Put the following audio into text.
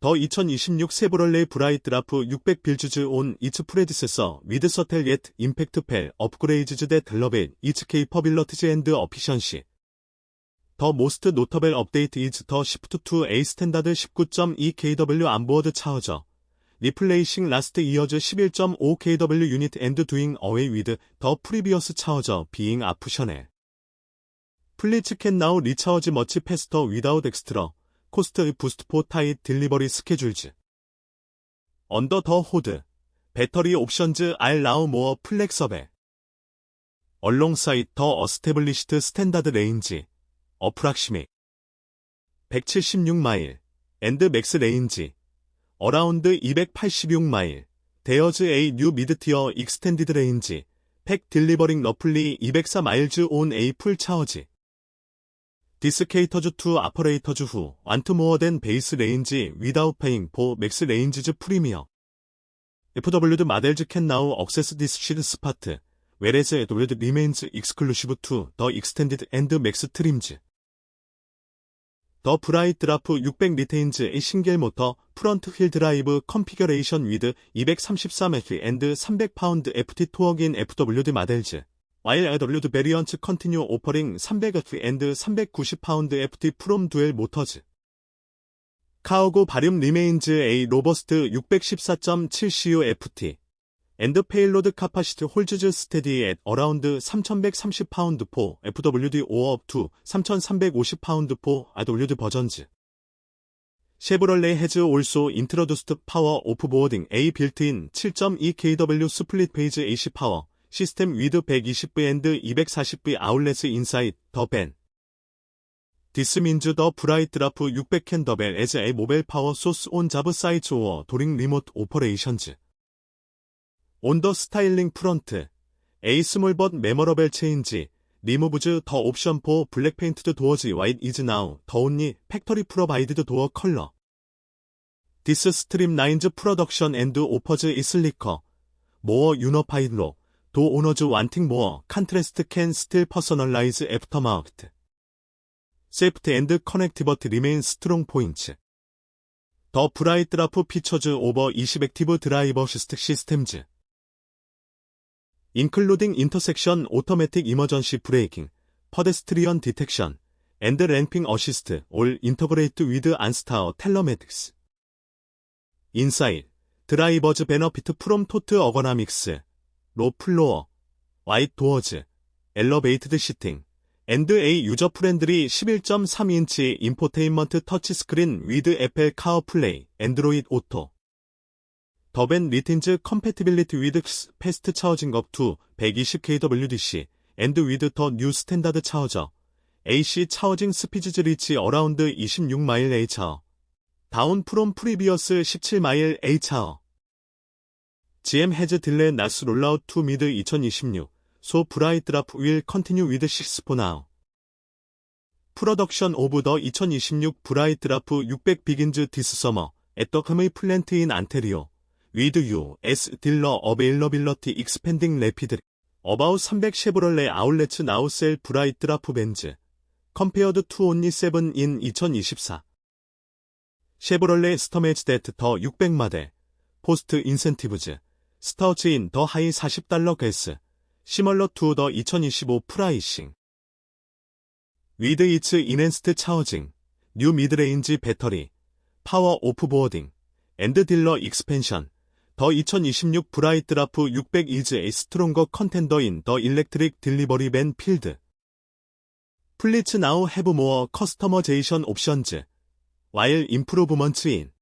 더 2026 세브럴레 브라이트라프 600 빌즈즈 온 이츠 프레디세서 위드 서텔 옛 임팩트 펠 업그레이즈즈 대 델러벨 이츠 케이 퍼빌러티즈 앤드 어피션시. 더 모스트 노터벨 업데이트 이즈 더 시프트 투 A 스탠다드 19.2 kW 안보어드 차어저. 리플레이싱 라스트 이어즈 11.5 kW 유닛 앤드 두잉 어웨이 위드 더 프리비어스 차어저 비잉 아프셔네 플리츠 캔 나우 리차어즈 머치 패스터 위다웃 엑스트러 코스트 부스트 포 타잇 딜리버리 스케줄즈. 언더 더 호드 배터리 옵션즈 알 나우 모어 플렉서베 얼롱사이트 더 어스테블리시트 스탠다드 레인지 어프락시메 176마일 앤드 맥스 레인지. 어라운드 286마일 데어즈 A 뉴 미드티어 익스텐디드 레인지. 팩 딜리버링 러플리 204마일즈 온 A 풀 차어지 디스케이터즈 투 아퍼레이터즈 후 완투 모어된 베이스 레인지 위다우 페잉 포 맥스 레인지즈 프리미어. FW드 마델즈 캔 나우 억세스 디스 시드 스파트 웨레즈 에드웨드 리메인즈 익스클루시브 투 더 익스텐디드 앤드 맥스 트림즈. 더 브라이트 드라프 600 리테인즈 의 싱글 모터 프런트 휠 드라이브 컨피겨레이션 위드 233F 앤드 300파운드 FT 토어긴 FWD 마델즈 while AWD 베리언츠 컨티뉴 오퍼링 300F 앤드 390파운드 FT 프롬 두엘 모터즈 카오고 바륨 리메인즈 A 로버스트 614.7CU FT 앤드 페일로드 카파시티 홀즈즈 스테디 앳 어라운드 3130파운드 포 FWD 5업 투 3350파운드 포 AWD 버전즈 쉐브럴레 해즈 올소 인트로듀스트 파워 오프 보어딩 A 빌트인 7.2 kW 스플릿 페이지 AC 파워 시스템 위드 120V 앤드 240V 아울렛 인사이트 더벤. 디스민즈 더 브라이트 드라프 600캔 더벨 에즈 에 모벨 파워 소스 온 자브 사이츠 오어 도링 리모트 오퍼레이션즈. 온 더 스타일링 프런트. 에이 스몰 벗 메모러벨 체인지. 리무브즈 더 옵션 포 블랙 페인트드 도어즈 와이드 이즈 나우. 더 온리 팩토리 프로바이드드 도어 컬러. 디스 스트림 라인즈 프로덕션 앤드 오퍼즈 이슬리커. 모어 유너파이드로 도 오너즈 완팅 모어 컨트레스트 캔 스틸 퍼서널라이즈 애프터마우트. 세프트 앤드 커넥티버트 리메인 스트롱 포인츠. 더 브라이트 라프 피처즈 오버 20 액티브 드라이버 시스트 시스템즈. including intersection automatic emergency braking, pedestrian detection, and floor, wide doors, elevated seating, and a user-friendly 11.3인치 infotainment touchscreen with Apple CarPlay, Android Auto. 더벤 리틴즈 컴패티빌리티 위드 패스트 차어징 업투 120kWdc 앤드 위드 더 뉴 스탠다드 차어저 AC 차어징 스피즈즈 리치 어라운드 26마일 A 차어 다운 프롬 프리비어스 17마일 A 차어 GM 해즈 딜레 나스 롤라웃 투 미드 2026 소 브라이 드라프 윌 컨티뉴 위드 식스 포 나우 프로덕션 오브 더 2026 브라이 드라프 600 비긴즈 디스 서머 애떡함의 플랜트인 안테리오 with you as dealer availability expanding rapidly. About 300 쉐브럴레 아울렛츠 나우셀 브라이트 라프 벤즈. compared to only 7 in 2024. 쉐브럴레 스터메즈 데트 더 600마대. 포스트 인센티브즈. 스타우츠 인 더 하이 40달러 게스. 시멀러 투 더 2025 프라이싱. 위드 이츠 인핸스트 차어징. 뉴 미드레인지 배터리. 파워 오프보어딩. 엔드 딜러 익스펜션. 더 2026 브라이트 라프 600 이즈 에 스트롱거 컨텐더인 더 일렉트릭 딜리버리 밴 필드. 플리츠 나우 해브 모어 커스터머제이션 옵션즈. 와일 임프로브먼츠 인.